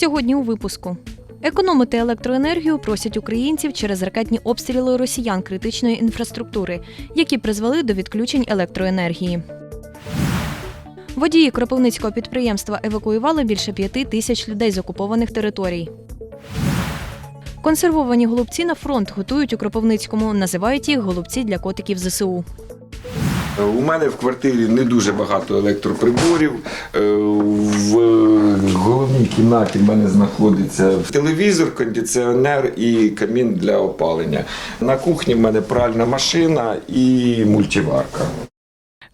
Сьогодні у випуску. Економити електроенергію просять українців через ракетні обстріли росіян критичної інфраструктури, які призвели до відключень електроенергії. Водії Кропивницького підприємства евакуювали більше п'яти тисяч людей з окупованих територій. Консервовані голубці на фронт готують у Кропивницькому. Називають їх голубці для котиків ЗСУ. У мене в квартирі не дуже багато електроприборів. Е, В головній кімнаті в мене знаходиться телевізор, кондиціонер і камін для опалення. На кухні в мене пральна машина і мультиварка.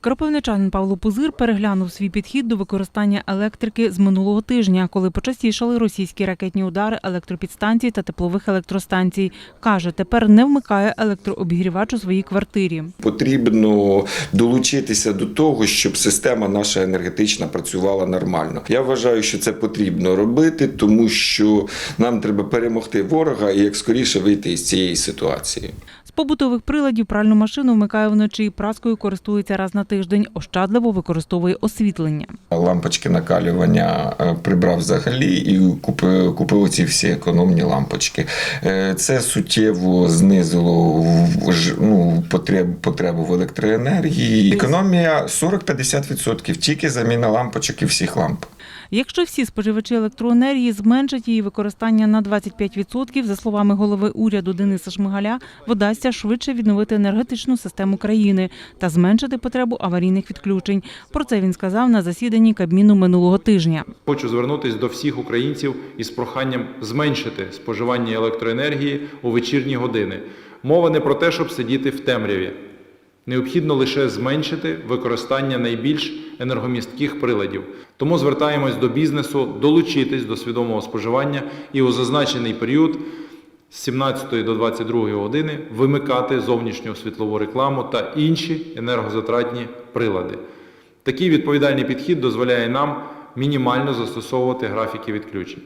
Кропивничанин Павло Пузир переглянув свій підхід до використання електрики з минулого тижня, коли почастішали російські ракетні удари електропідстанцій та теплових електростанцій. Каже, тепер не вмикає електрообігрівач у своїй квартирі. Потрібно долучитися до того, щоб система наша енергетична працювала нормально. Я вважаю, що це потрібно робити, тому що нам треба перемогти ворога і як скоріше вийти із цієї ситуації. З побутових приладів пральну машину вмикає вночі, праскою користується раз на тиждень, ощадливо використовує освітлення. Лампочки накалювання е, прибрав взагалі і купив, купив ці всі економні лампочки. Е, Це суттєво знизило ну, потреб, потребу в електроенергії. Економія 40-50%, тільки заміна лампочок і всіх ламп. Якщо всі споживачі електроенергії зменшать її використання на 25%, за словами голови уряду Дениса Шмигаля, вдасться швидше відновити енергетичну систему країни та зменшити потребу аварійних відключень. Про це він сказав на засіданні Кабміну минулого тижня. Хочу звернутися до всіх українців із проханням зменшити споживання електроенергії у вечірні години. Мова не про те, щоб сидіти в темряві. Необхідно лише зменшити використання найбільш енергомістких приладів. Тому звертаємось до бізнесу долучитись до свідомого споживання і у зазначений період з 17 до 22 години вимикати зовнішню світлову рекламу та інші енергозатратні прилади. Такий відповідальний підхід дозволяє нам мінімально застосовувати графіки відключень.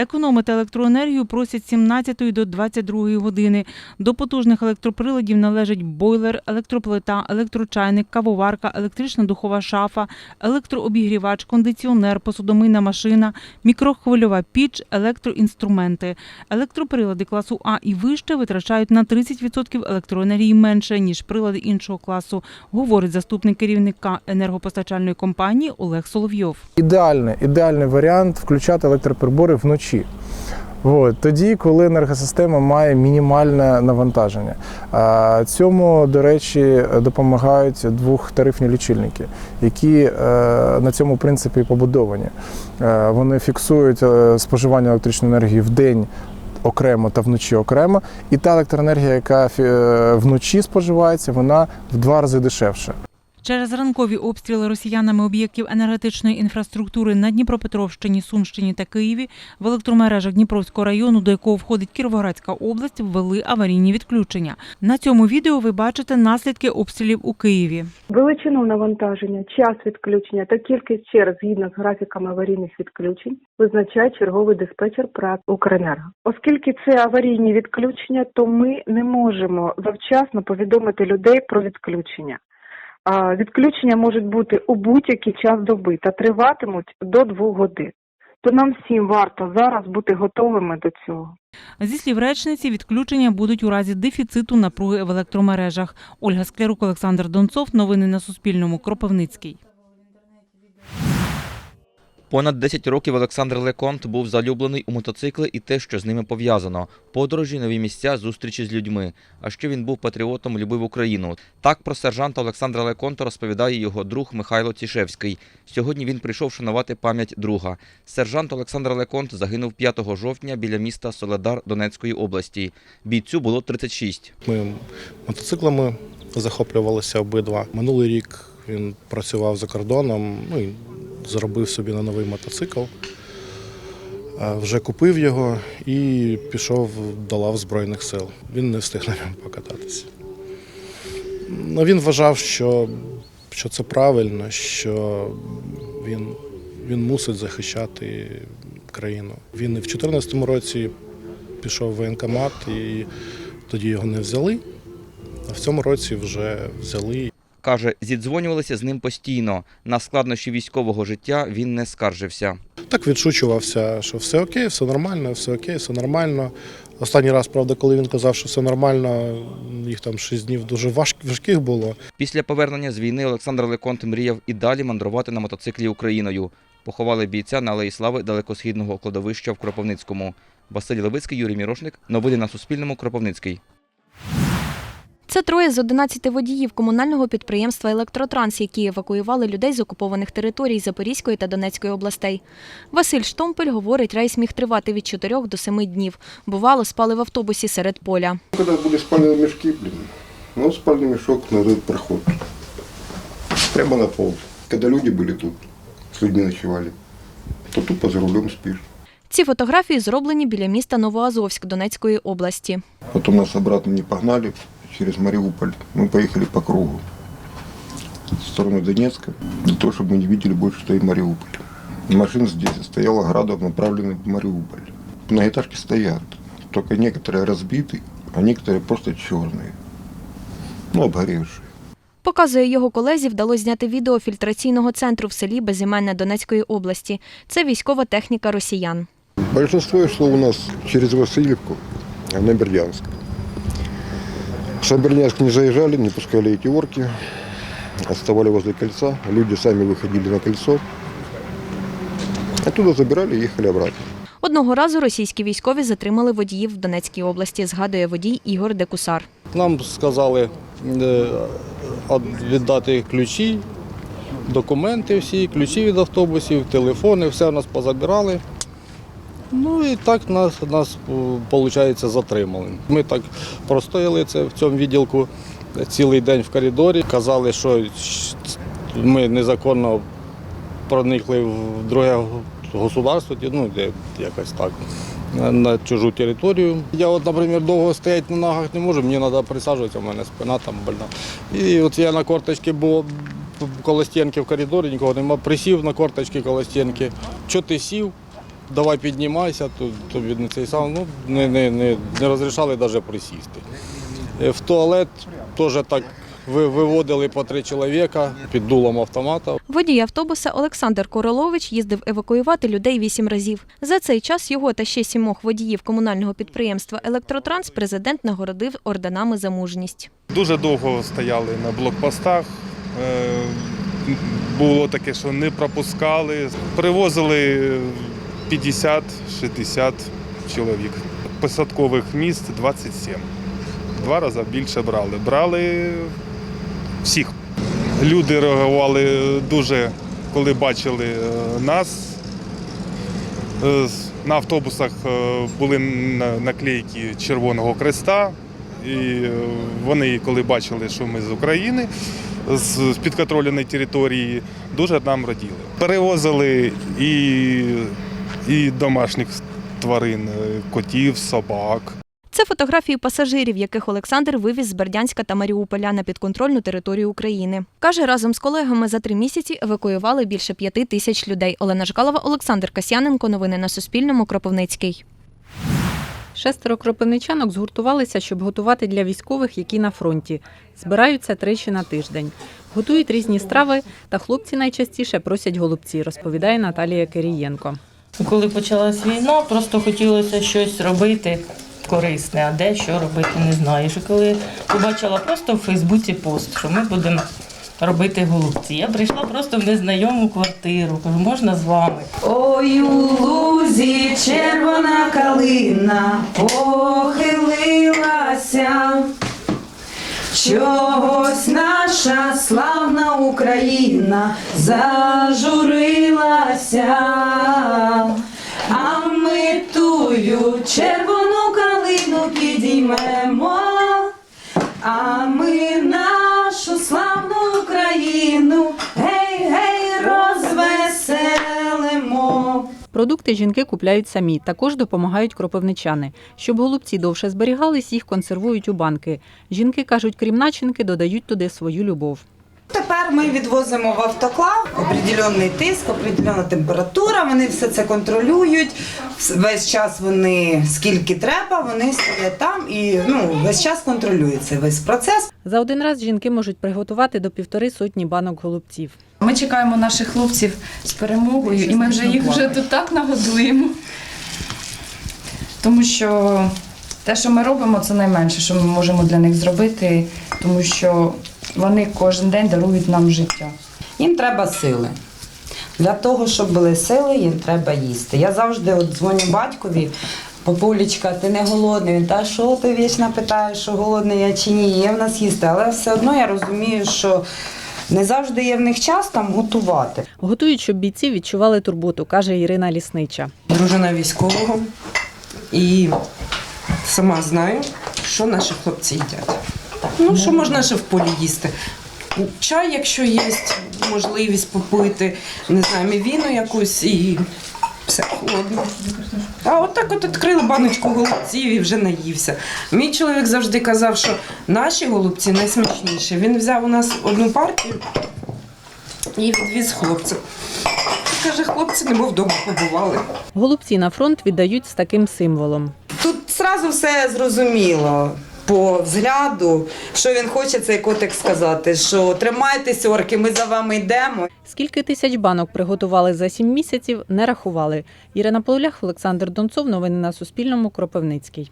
Економити електроенергію просять з 17 до 22 години. До потужних електроприладів належать бойлер, електроплита, електрочайник, кавоварка, електрична духова шафа, електрообігрівач, кондиціонер, посудомийна машина, мікрохвильова піч, електроінструменти. Електроприлади класу А і вище витрачають на 30% електроенергії менше, ніж прилади іншого класу, говорить заступник керівника енергопостачальної компанії Олег Соловйов. ідеальний, ідеальний варіант включати електроприбори вночі. От, тоді, коли енергосистема має мінімальне навантаження. Цьому, до речі, допомагають двохтарифні лічильники, які е, на цьому принципі побудовані. Е, Вони фіксують е, споживання електричної енергії в день окремо та вночі окремо. І та електроенергія, яка вночі споживається, вона в два рази дешевша. Через ранкові обстріли росіянами об'єктів енергетичної інфраструктури на Дніпропетровщині, Сумщині та Києві в електромережах Дніпровського району, до якого входить Кіровоградська область, ввели аварійні відключення. На цьому відео ви бачите наслідки обстрілів у Києві. Величину навантаження, час відключення та кількість черг згідно з графіками аварійних відключень визначає черговий диспетчер ПРАК «Укренерго». Оскільки це аварійні відключення, то ми не можемо завчасно повідомити людей про відключення. Відключення можуть бути у будь-який час доби та триватимуть до двох годин. То нам всім варто зараз бути готовими до цього. Зі слів речниці, відключення будуть у разі дефіциту напруги в електромережах. Ольга Склярук, Олександр Донцов. Новини на Суспільному. Кропивницький. Понад 10 років Олександр Леконт був залюблений у мотоцикли і те, що з ними пов'язано – подорожі, нові місця, зустрічі з людьми. А ще він був патріотом, любив Україну. Так про сержанта Олександра Леконта розповідає його друг Михайло Цішевський. Сьогодні він прийшов шанувати пам'ять друга. Сержант Олександр Леконт загинув 5 жовтня біля міста Соледар Донецької області. Бійцю було 36. Ми мотоциклами захоплювалися обидва. Минулий рік він працював за кордоном, ну заробив собі на новий мотоцикл. Вже купив його і пішов до лав Збройних сил. Він не встиг на ньому покататися. Ну, він вважав, що, що це правильно, що він, він мусить захищати країну. Він і в 2014 році пішов в воєнкомат і тоді його не взяли. А в цьому році вже взяли. Каже, зідзвонювалися з ним постійно. На складнощі військового життя він не скаржився. Так відшучувався, що все окей, все нормально, все окей, все нормально. Останній раз, правда, коли він казав, що все нормально, їх там 6 днів дуже важких було. Після повернення з війни Олександр Леконт мріяв і далі мандрувати на мотоциклі Україною. Поховали бійця на Алеї Слави далекосхідного кладовища в Кропивницькому. Василь Левицький, Юрій Мірошник. Новини на Суспільному. Кропивницький. Це троє з 11 водіїв комунального підприємства Електротранс, які евакуювали людей з окупованих територій Запорізької та Донецької областей. Василь Штомпель говорить, рейс міг тривати від 4 до 7 днів. Бувало, спали в автобусі серед поля. Когда были спальные мешки, блин, ну, спальный мешок на этот проход. Прямо на пол. Когда люди были тут, с людьми ночевали, то тупо за рулем спишь. Ці фотографії зроблені біля міста Новоазовськ Донецької області. Потом нас обратно не погнали через Мариуполь. Мы поехали по кругу в сторону Донецка, для того, чтобы мы не видели больше, что и Мариуполь. Машин здесь стояла градом, направленных в Мариуполь. Многоэтажки стоят, только некоторые разбиты, а некоторые просто черные. Ну, обгоревшие. Показує його колезі, вдалося зняти відео фільтраційного центру в селі Безіменне Донецької області. Це військова техніка росіян. Большинство шло у нас через Васильевку на Бердянск. В Бердянск не заезжали, не пускали эти орки. Оставали возле кольца. Люди сами выходили на кольцо. Оттуда забирали и ехали обратно. Одного разу російські військові затримали водіїв в Донецькій області, згадує водій Ігор Декусар. Нам сказали е, віддати ключі, документи всі, ключі від автобусів, телефони, все у нас позабирали. Ну і так нас, нас виходить, затримали. Ми так простояли це в цьому відділку цілий день в коридорі. Казали, що ми незаконно проникли в друге государство, ну, де якось так, на, чужу територію. Я, от, наприклад, довго стояти на ногах не можу, мені треба присаджуватися, у мене спина там больна. І от я на корточці був коло стінки в коридорі, нікого нема, присів на корточки коло стінки. Що ти сів? Давай піднімайся, то, тобі не цей сам, ну, не, не, не, не розрішали навіть присісти. Е, В туалет теж так ви- виводили по три чоловіка під дулом автомата. Водій автобуса Олександр Королович їздив евакуювати людей вісім разів. За цей час його та ще сімох водіїв комунального підприємства Електротранс президент нагородив орденами за мужність. Дуже довго стояли на блокпостах. Е, Було таке, що не пропускали. Привозили 50-60 чоловік. Посадкових місць 27. Два рази більше брали. Брали всіх. Люди реагували дуже, коли бачили е, нас. Е, На автобусах е, були наклейки Червоного Креста. І вони, коли бачили, що ми з України, з підконтрольної території, дуже нам раділи. Перевозили і, і домашніх тварин, е, котів, собак. Це фотографії пасажирів, яких Олександр вивіз з Бердянська та Маріуполя на підконтрольну територію України. Каже, разом з колегами за три місяці евакуювали більше п'яти тисяч людей. Олена Жкалова, Олександр Касьяненко. Новини на Суспільному. Кропивницький. Шестеро кропивничанок згуртувалися, щоб готувати для військових, які на фронті. Збираються тричі на тиждень. Готують різні страви, та хлопці найчастіше просять голубці, розповідає Наталія Кирієнко. Коли почалась війна, просто хотілося щось робити корисне, а де що робити, не знаєш. І коли побачила просто в Фейсбуці пост, що ми будемо робити голубці. Я прийшла просто в незнайому квартиру. Кажу, можна з вами? Ой, у лузі червона калина похилилася. Чогось наша славна Україна зажурилася, а ми тую червону Продукти жінки купляють самі, також допомагають кропивничани. Щоб голубці довше зберігались, їх консервують у банки. Жінки кажуть, крім начинки, додають туди свою любов. Тепер ми відвозимо в автоклав определенний тиск, определенна температура. Вони все це контролюють. Весь час вони скільки треба, вони стоять там і ну весь час контролюється весь процес. За один раз жінки можуть приготувати до півтори сотні банок голубців. Ми чекаємо наших хлопців з перемогою, і ми вже їх вже тут так нагодуємо. Тому що те, що ми робимо, це найменше, що ми можемо для них зробити, тому що вони кожен день дарують нам життя. Їм треба сили. Для того, щоб були сили, їм треба їсти. Я завжди от дзвоню батькові. Папулечка, ти не голодний. Він та що ти вічно питаєш, що голодний я чи ні, є в нас їсти. Але все одно я розумію, що не завжди є в них час там готувати. Готують, щоб бійці відчували турботу, каже Ірина Ліснича. Дружина військового і сама знаю, що наші хлопці їдять. Ну, що можна ще в полі їсти? Чай, якщо є можливість попити, не знаю, мівіну якусь і все холодно. А от так от відкрили баночку голубців і вже наївся. Мій чоловік завжди казав, що наші голубці найсмачніші. Він взяв у нас одну партію і відвіз хлопцям. Каже, хлопці немов вдома побували. Голубці на фронт віддають з таким символом. Тут зразу все зрозуміло. По взгляду, що він хоче цей котик сказати, що тримайтеся, орки, ми за вами йдемо. Скільки тисяч банок приготували за сім місяців, не рахували. Ірина Полулях, Олександр Донцов. Новини на Суспільному. Кропивницький.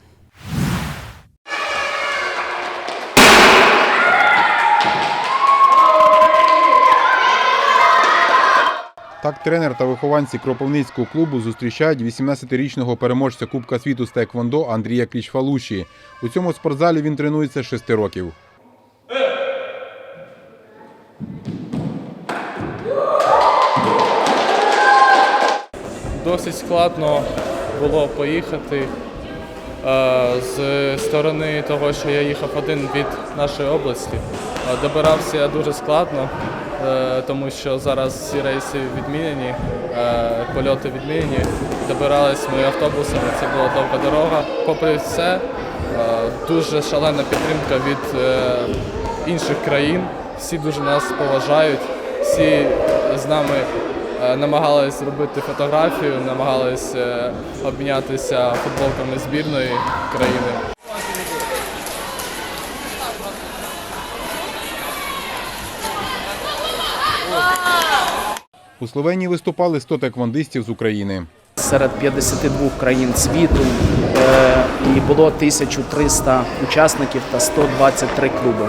Так тренер та вихованці Кропивницького клубу зустрічають 18-річного переможця Кубка світу з Теквондо Андрія Крічфалуші. У цьому спортзалі він тренується з 6 років. Досить складно було поїхати е, з сторони того, що я їхав один від нашої області. Е, Добирався дуже складно, тому що зараз всі рейси відмінені, е, польоти відмінені. Добирались ми автобусами, це була довга дорога. Попри все, е, дуже шалена підтримка від е, інших країн. Всі дуже нас поважають, всі з нами е, намагались зробити фотографію, намагались е, обмінятися футболками збірної країни. У Словенії виступали 100 теквондистів з України. серед 52 країн світу е, і було 1300 учасників та 123 клуби.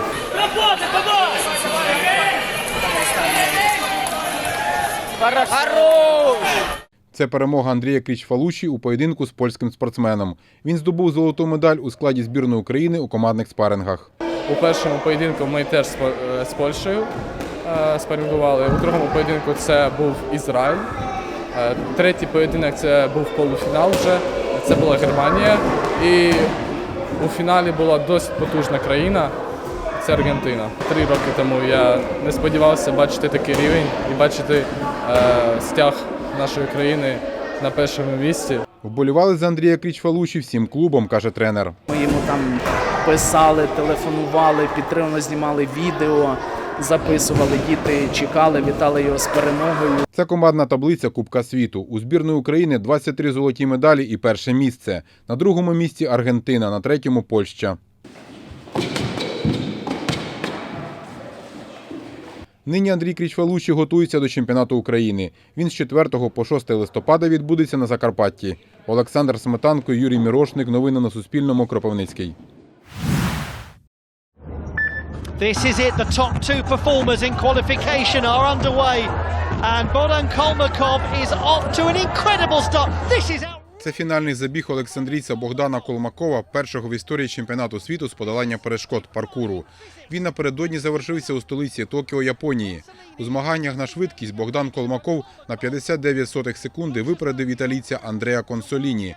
Це перемога Андрія Крічфалуші у поєдинку з польським спортсменом. Він здобув золоту медаль у складі збірної України у командних спарингах. У першому поєдинку ми теж з е, Польщею спарингували. У другому поєдинку це був Ізраїль. Е, Третій поєдинок це був полуфінал вже. Це була Германія. І у фіналі була досить потужна країна. Це Аргентина. Три роки тому я не сподівався бачити такий рівень і бачити е, стяг нашої країни на першому місці. Вболівали за Андрія Крічфалуші всім клубом, каже тренер. Ми йому там писали, телефонували, підтримно знімали відео, записували. Діти чекали, вітали його з перемогою. Це командна таблиця Кубка світу. У збірної України 23 золоті медалі і перше місце. На другому місці Аргентина, на третьому Польща. Нині Андрій Крічфалуші готується до чемпіонату України. Він з 4 по 6 листопада відбудеться на Закарпатті. Олександр Сметанко, Юрій Мірошник. Новини на Суспільному. Кропивницький. This is it. The top two performers in qualification are underway. And Bodan Kolmakov is off to an incredible start. This is out. Це фінальний забіг Олександрійця Богдана Колмакова, першого в історії чемпіонату світу з подолання перешкод паркуру. Він напередодні завершився у столиці Токіо, Японії. У змаганнях на швидкість Богдан Колмаков на 59 сотих секунди випередив італійця Андреа Консоліні.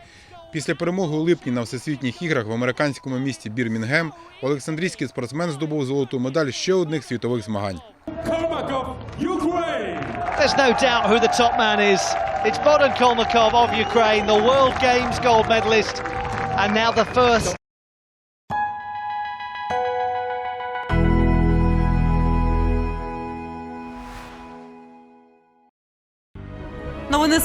Після перемоги у липні на всесвітніх іграх в американському місті Бірмінгем олександрійський спортсмен здобув золоту медаль ще одних світових змагань. There's no doubt who the top man is. It's Bodan Kolmakov of Ukraine, the World Games gold medalist, and now the first